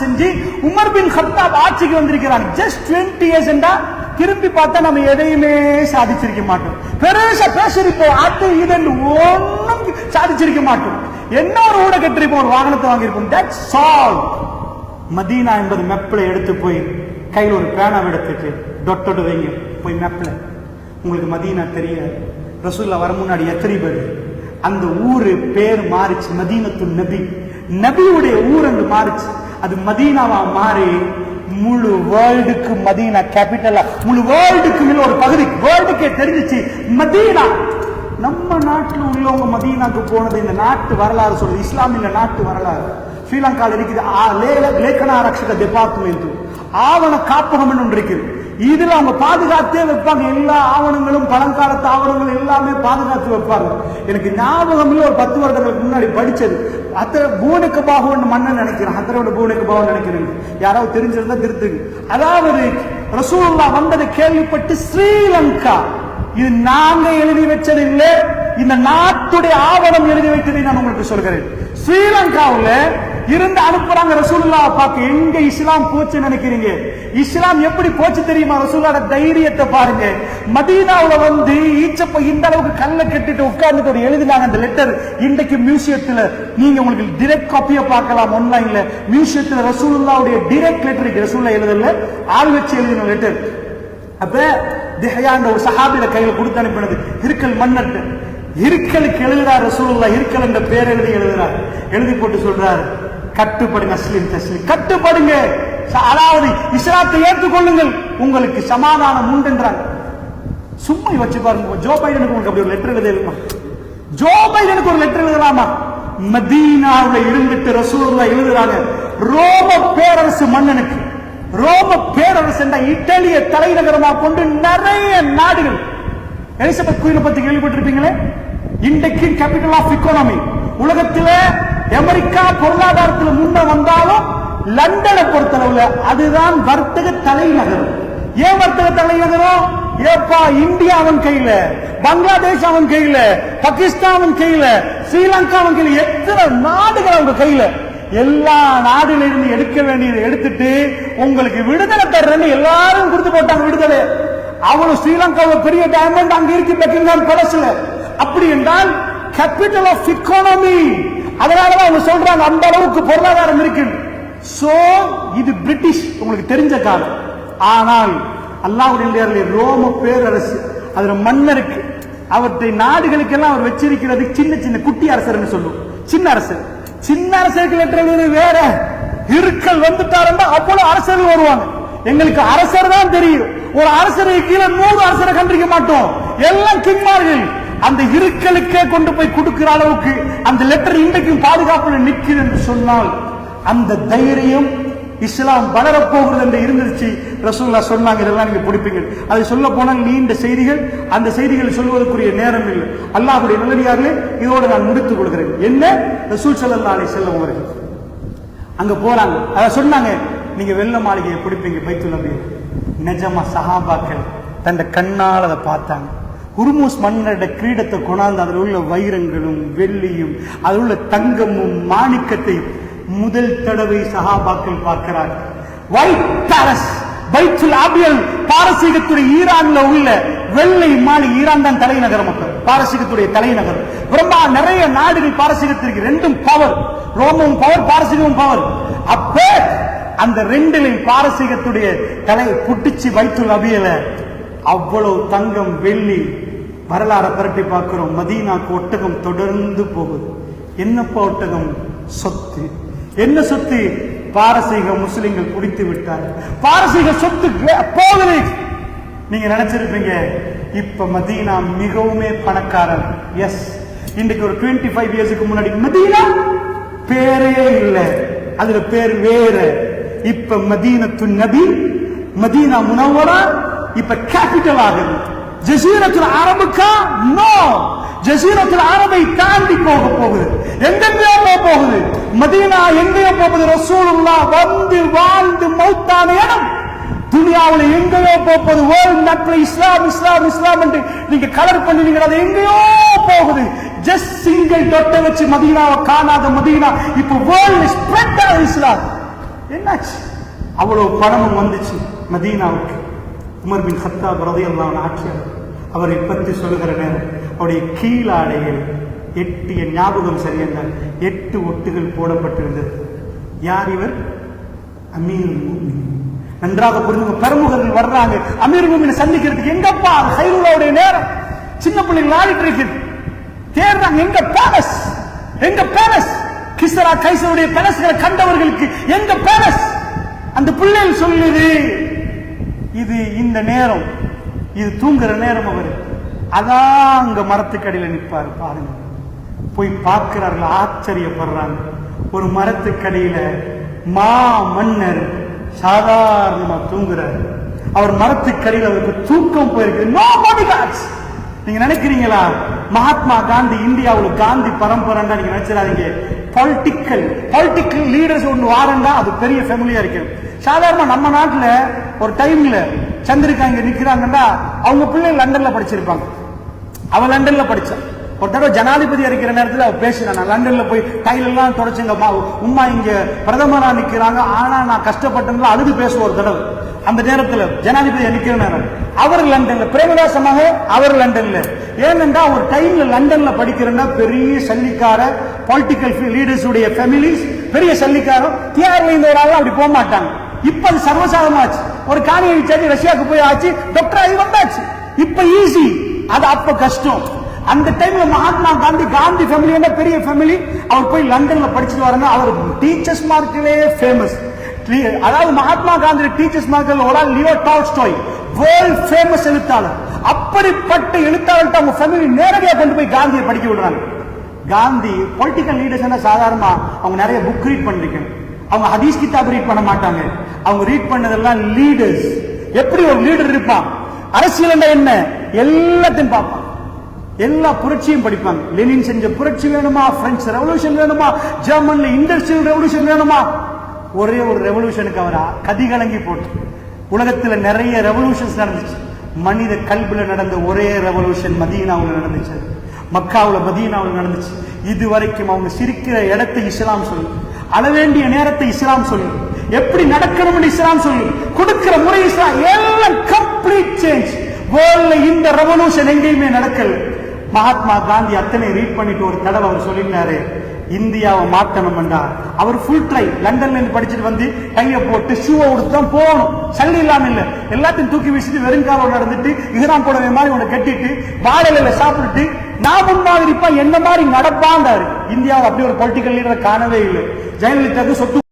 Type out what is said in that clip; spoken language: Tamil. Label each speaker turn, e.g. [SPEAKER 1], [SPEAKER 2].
[SPEAKER 1] செஞ்சு உமர் பின் ஹத்தாப் ஆட்சிக்கு வந்திருக்கிறாங்க ஜஸ்ட் டுவெண்ட்டி இயர்ஸ் திரும்பி பார்த்தா நம்ம எதையுமே சாதிச்சிருக்க மாட்டோம். பெருசா பேசிருப்போம் அது இதுன்னு ஒண்ணும் சாதிச்சிருக்க மாட்டோம். என்ன ஒரு ஊட கட்டிருப்போம் ஒரு வாகனத்தை வாங்கியிருப்போம். தட்ஸ் ஆல் மதீனா என்பது மெப்பில் எடுத்து போய் கையில் ஒரு பேனாவை எடுத்துட்டு டொட்டோடு வைங்க. போய் மெப்பில் உங்களுக்கு மதீனா தெரியாது. ரசூல்லா வர முன்னாடி எத்தனை பேர்? அந்த ஊரு பேர் மாறிச்சு. மதீனத்து நபி. நபியுடைய ஊர் அங்கு மாறிச்சு. அது மதீனாவா மாறி முழு வேர்ல்டுக்கு மதீனா கேபிட்டலா முழு வேர்ல்டுக்கு மேல ஒரு பகுதி. வேர்ல்டுக்கே தெரிஞ்சிச்சு. மதீனா. நம்ம நாட்டில் உள்ளவங்க மதீனாக்கு போனது இந்த நாட்டு வரலாறு சொல்றது இஸ்லாமிய நாட்டு வரலாறு. ஸ்ரீலங்காவில் இருக்குது. ஆ, ஆரக்ஷக டிபார்ட்மெண்ட் ஆவண காப்பகம் ஒன்று இருக்குது. இதுல அவங்க பாதுகாத்தே வைப்பாங்க. எல்லா ஆவணங்களும் பழங்காலத்து ஆவணங்கள் எல்லாமே பாதுகாத்து வைப்பாங்க. எனக்கு ஞாபகம் ஒரு பத்து வருடங்களுக்கு முன்னாடி படிச்சது. அத்தனை பூனுக்கு பாகுன்னு மன்னன் நினைக்கிறேன். அத்தனோட பூனுக்கு பாகம் நினைக்கிறேன். யாராவது தெரிஞ்சிருந்தா திருத்துங்க. அதாவது ரசூல்லா வந்தது கேள்விப்பட்டு ஸ்ரீலங்கா. இது நாங்க எழுதி வச்சது இல்லை. இந்த நாட்டுடைய ஆவணம் எழுதி வைத்ததை நான் உங்களுக்கு சொல்கிறேன். ஸ்ரீலங்காவுல இருந்து அனுப்புறாங்க ரசூலுல்லா பார்க்க எங்க இஸ்லாம் போச்சு நினைக்கிறீங்க? இஸ்லாம் எப்படி போச்சு தெரியுமா ரசூலோட தைரியத்தை பாருங்க. மதீனாவுல வந்து ஈச்சப்ப இந்த அளவுக்கு கல்ல கட்டிட்டு உட்கார்ந்துட்டு ஒரு எழுதினாங்க அந்த லெட்டர் இன்றைக்கு மியூசியத்துல நீங்க உங்களுக்கு டிரெக்ட் காப்பியை பார்க்கலாம் ஆன்லைன்ல மியூசியத்துல ரசூலுல்லாவுடைய டிரெக்ட் லெட்டர் இருக்கு. ரசூல்லா எழுதல ஆள் வச்சு எழுதின லெட்டர் அப்ப திஹயான்ற ஒரு சஹாபியில கையில கொடுத்து அனுப்பினது. இருக்கல் மன்னட்டு இருக்கலுக்கு எழுதுறார் ரசூலுல்லா இருக்கல் என்ற பேர் எழுதி எழுதுறார். எழுதி போட்டு சொல்றாரு. கட்டுப்படுங்க அஸ்லிம் தஸ்லிம். கட்டுப்படுங்க. அதாவது இஸ்லாத்தை ஏற்றுக்கொள்ளுங்கள். உங்களுக்கு சமாதானம் உண்டுன்றாங்க. சும்மா வச்சு பாருங்க. ஜோ பைடனுக்கு உங்களுக்கு அப்படி ஒரு லெட்டர் எழுதலாமா ஜோ பைடனுக்கு ஒரு லெட்டர் எழுதலாமா? மதீனாவில் இருந்துட்டு ரசூர்ல எழுதுறாங்க. ரோம பேரரசு மன்னனுக்கு. ரோம பேரரசு என்ற இத்தாலிய தலைநகரமா கொண்டு நிறைய நாடுகள். எலிசபெத் குயில பத்தி கேள்விப்பட்டிருப்பீங்களே? இன்றைக்கு கேபிட்டல் ஆஃப் இக்கோனமி உலகத்திலே அமெரிக்கா பொருளாதாரத்தில் முன்ன வந்தாலும் லண்டனை பொறுத்தளவுல அதுதான் வர்த்தக தலைநகரம். ஏன் வர்த்தக தலைநகரம்? ஏப்பா இந்தியா அவன் கையில பங்களாதேஷ் அவன் கையில பாகிஸ்தான் அவன் கையில ஸ்ரீலங்கா அவன் கையில எத்தனை நாடுகள் அவங்க கையில? எல்லா நாடுல இருந்து எடுக்க வேண்டியதை எடுத்துட்டு உங்களுக்கு விடுதலை தர்றேன்னு எல்லாரும் கொடுத்து போட்டாங்க விடுதலை. அவ்வளவு ஸ்ரீலங்காவில் பெரிய டைமண்ட் அங்க இருக்கு பெக்கிங்ஹாம் பேலஸ்ல அப்படி என்றால் கேபிட்டல் ஆஃப் economy. அதனாலதான் அவங்க சொல்றாங்க அந்த அளவுக்கு பொருளாதாரம் இருக்கு சோ இது பிரிட்டிஷ் உங்களுக்கு தெரிஞ்ச காலம். ஆனால் அல்லாஹ்வுடைய ரோம பேரரசு அதுல மன்னருக்கு அவற்றை நாடுகளுக்கெல்லாம் அவர் வச்சிருக்கிறது சின்ன சின்ன குட்டி அரசர்னு சொல்லுவோம் சின்ன அரசர் சின்ன அரசர்கள் லெட்டர் வேற. இருக்கல் வந்துட்டாருன்னா அவ்வளவு அரசர்கள் வருவாங்க. எங்களுக்கு அரசர் தான் தெரியும். ஒரு அரசருக்கு கீழே நூறு அரசரை கண்டிக்க மாட்டோம். எல்லாம் கிங்மார்கள். அந்த இருக்கலுக்கே கொண்டு போய் கொடுக்கிற அளவுக்கு அந்த லெட்டர் இன்றைக்கும் பாதுகாப்புல நிற்கிறது என்று சொன்னால் அந்த தைரியம் இஸ்லாம் வளரப்போகிறது என்று இருந்துச்சு. ரசூல்லா சொன்னாங்க இதெல்லாம் நீங்க பிடிப்பீங்க. அதை சொல்ல போனால் நீண்ட செய்திகள் அந்த செய்திகளை சொல்வதற்குரிய நேரம் இல்லை. அல்லாஹுடைய நல்லடியார்களே இதோடு நான் முடித்துக் கொள்கிறேன். என்ன? ரசூல் சல்லா அலைஹி செல்லம் அவர்கள் அங்க போறாங்க. அத சொன்னாங்க நீங்க வெள்ள மாளிகையை பிடிப்பீங்க பைத்துல் நபி. நிஜமா சஹாபாக்கள் தன் கண்ணால் அதை பார்த்தாங்க. உருமோஸ் மன்னரோட கிரீடத்தை கொண்டாந்து அதில் உள்ள வைரங்களும் வெள்ளியும் அதில் உள்ள தங்கமும் மாணிக்கத்தை முதல் தடவை சகாபாக்கள் பார்க்கிறார்கள் ஒயிட் பேலஸ் பைத்துல் ஆபியல் பாரசீகத்துடைய ஈரான்ல உள்ள வெள்ளை மாலை ஈரான் தான் தலைநகரம் மக்கள் பாரசீகத்துடைய தலைநகரம். ரொம்ப நிறைய நாடுகள் பாரசீகத்திற்கு ரெண்டும் பவர் ரோமும் பவர் பாரசீகமும் பவர் அப்ப அந்த ரெண்டிலே பாரசீகத்துடைய தலை புட்டிச்சு பைத்துல் அபியல அவ்வளவு தங்கம் வெள்ளி வரலாறை புரட்டி பார்க்குறோம். மதீனாக்கு ஒட்டகம் தொடர்ந்து போகுது. என்னப்பா ஒட்டகம்? சொத்து. என்ன சொத்து? பாரசீக முஸ்லிம்கள் குடித்து விட்டார். பாரசீக சொத்து வே- நீங்க நினைச்சிருப்பீங்க இப்ப மதீனா மிகவுமே பணக்காரன். எஸ் இன்றைக்கு ஒரு 25 ஃபைவ் இயர்ஸுக்கு முன்னாடி மதீனா பேரே இல்லை. அதுல பேர் வேற. இப்ப மதீனத்து நபி மதீனா முனவரா இப்ப கேபிட்டல் ஆகுது. ஜசீரத்தில் அரபுக்கா? நோ ஜசீரத்தில் அரபை தாண்டி போக போகுது. எங்கெங்கயோ போக போகுது. மதீனா எங்கேயோ போகுது. ரசூலுல்லா வந்து வாழ்ந்து மௌத்தான இடம். துணியாவில் எங்கேயோ போகுது வேர்ல்ட் மேப்ல இஸ்லாம் இஸ்லாம் இஸ்லாம் என்று நீங்க கலர் பண்ணுவீங்க அது எங்கேயோ போகுது. ஜஸ்ட் சிங்கிள் டொட்டை வச்சு மதீனாவை காணாத மதீனா. இப்போ வேர்ல்ட் ஸ்ப்ரெட் இஸ்லாம். என்னாச்சு? அவ்வளவு பணமும் வந்துச்சு மதீனாவுக்கு. உமர் பின் ஹத்தாப் பிரதையெல்லாம் ஆட்சியர் அவரை பற்றி சொல்லுகிற நேரம் அவருடைய கீழாடையில் எட்டு என் ஞாபகம் சரியென்றால் எட்டு ஒட்டுகள் போடப்பட்டிருந்தது. யார் இவர்? அமீர் நன்றாக புரிஞ்சுங்க பெருமுகர்கள் வர்றாங்க. அமீர் மூமினை சந்திக்கிறதுக்கு எங்கப்பா? ஹைருலாவுடைய நேரம். சின்ன பிள்ளைகள் ஆடிட்டு இருக்குது. தேடுறாங்க எங்க பேலஸ்? எங்க பேலஸ்? கிஸ்ரா கைசருடைய பேலஸ்களை கண்டவர்களுக்கு எங்க பேலஸ்? அந்த பிள்ளைகள் சொல்லுது இது இந்த நேரம் இது தூங்குற நேரம் அவர். அதான் அங்க மரத்துக்கடியில் நிற்பாரு பாருங்க. போய் பார்க்கிறார்கள் ஆச்சரியப்படுறாங்க. ஒரு மரத்துக்கடியில மா மன்னர் சாதாரணமா தூங்குறாரு. அவர் மரத்துக்கடியில் அவருக்கு தூக்கம் போயிருக்கு. நீங்க நினைக்கிறீங்களா? மகாத்மா காந்தி இந்தியாவில் காந்தி பரம்பரைன்னா நீங்க நினைச்சிடாதீங்க. பொலிட்டிக்கல் பொலிட்டிக்கல் லீடர்ஸ் ஒன்று வாரண்டா அது பெரிய ஃபேமிலியா இருக்கு. சாதாரண நம்ம நாட்டில் ஒரு டைம்ல சந்திரிகா இங்க நிற்கிறாங்கன்னா அவங்க பிள்ளை லண்டன்ல படிச்சிருப்பாங்க. அவன் லண்டன்ல படிச்சான் ஒரு தடவை ஜனாதிபதி இருக்கிற நேரத்துல அவ பேசினான் நான் லண்டன்ல போய் கையிலெல்லாம் தொடச்சிங்கம்மா தொடச்சுங்க அம்மா உம்மா இங்க பிரதமரா நிக்கிறாங்க. ஆனா நான் கஷ்டப்பட்டேன்ல அழுது பேசுவோம் ஒரு தடவை. அந்த நேரத்தில் ஜனாதிபதி நிற்கிற நேரம். அவர் லண்டன்ல பிரேமதாசமாக அவர் லண்டன்ல. ஏனென்றா ஒரு டைம்ல லண்டன்ல படிக்கிறேன்னா பெரிய சல்லிக்கார பொலிட்டிக்கல் லீடர்ஸ் உடைய ஃபேமிலிஸ் பெரிய சல்லிக்காரம் தியாரில் இந்த ஒரு ஆள் அப்படி போக மாட்டாங்க இப்ப அது சர்வசாதமாச்சு ஒரு காணியை விசாரி ரஷ்யாவுக்கு போய் ஆச்சு டாக்டர் ஆகி வந்தாச்சு. இப்ப ஈஸி அது அப்ப கஷ்டம். அந்த டைம்ல மகாத்மா காந்தி காந்தி ஃபேமிலி பெரிய ஃபேமிலி அவர் போய் லண்டன்ல படிச்சுட்டு வரணும் அவர் டீச்சர்ஸ் மார்க்கிலே ஃபேமஸ் அதாவது மகாத்மா காந்தி டீச்சர்ஸ் மார்க்கில் ஒரு ஆள் லியோ டால்ஸ்டாய். வேர்ல்ட் ஃபேமஸ் எழுத்தாளர். அப்படிப்பட்ட எழுத்தாளர்கிட்ட அவங்க ஃபேமிலி நேரடியாக கொண்டு போய் காந்தியை படிக்க விடுறாங்க. காந்தி பொலிட்டிக்கல் லீடர்ஸ் என்ன சாதாரணமா? அவங்க நிறைய புக் ரீட் பண்ணிருக்காங்க. அவங்க ஹதீஸ் கிதாப் ரீட் பண்ண மாட்டாங்க. அவங்க ரீட் பண்ணதெல்லாம் லீடர்ஸ் எப்படி ஒரு லீடர் இருப்பான்? அரசியல் என்ன? எல்லாத்தையும் பார்ப்பான். எல்லா புரட்சியும் படிப்பாங்க. லெனின் செஞ்ச புரட்சி வேணுமா? பிரெஞ்சு ரெவல்யூஷன் வேணுமா? ஜெர்மன்ல இண்டஸ்ட்ரியல் ரெவல்யூஷன் வேணுமா? ஒரே ஒரு ரெவல்யூஷனுக்கு அவர் கதி கலங்கி போட்டு. உலகத்துல நிறைய ரெவல்யூஷன்ஸ் நடந்துச்சு. மனித கல்வில நடந்த ஒரே ரெவல்யூஷன் மதீனாவுல நடந்துச்சு. மக்காவில் மதீனாவுல நடந்துச்சு. இது வரைக்கும் அவங்க சிரிக்கிற இடத்தை இஸ்லாம் சொல்லு அளவேண்டிய நேரத்தை இஸ்லாம் சொல்லி எப்படி நடக்கணும்னு இஸ்லாம் சொல்லி கொடுக்கிற முறை இஸ்லாம் எல்லாம் கம்ப்ளீட் சேஞ்ச் வேர்ல்ட்ல இந்த ரெவல்யூஷன் எங்கேயுமே நடக்கல. மகாத்மா காந்தி அத்தனை ரீட் பண்ணிட்டு ஒரு தடவை அவர் சொல்லியிருந்தாரு இந்தியாவை மாற்றணும்டா அவர் ஃபுல் ட்ரை லண்டன்ல இருந்து படிச்சுட்டு வந்து கையை போட்டு ஷூவை உடுத்தான் தான் போகணும். சல்லி இல்லாம இல்ல. எல்லாத்தையும் தூக்கி வீசிட்டு வெறுங்காலம் நடந்துட்டு இஹ்ராம் புடவை மாதிரி உன்னை கட்டிட்டு வாழையில சாப்பிட்டுட்டு நான் முன்மாதிரி இருப்பான் என்ன மாதிரி நடப்பாண்டாரு இந்தியாவில் அப்படி ஒரு பொலிட்டிக்கல் லீடரை காணவே இல்லை. ஜெயலலிதாவுக்கு சொத்து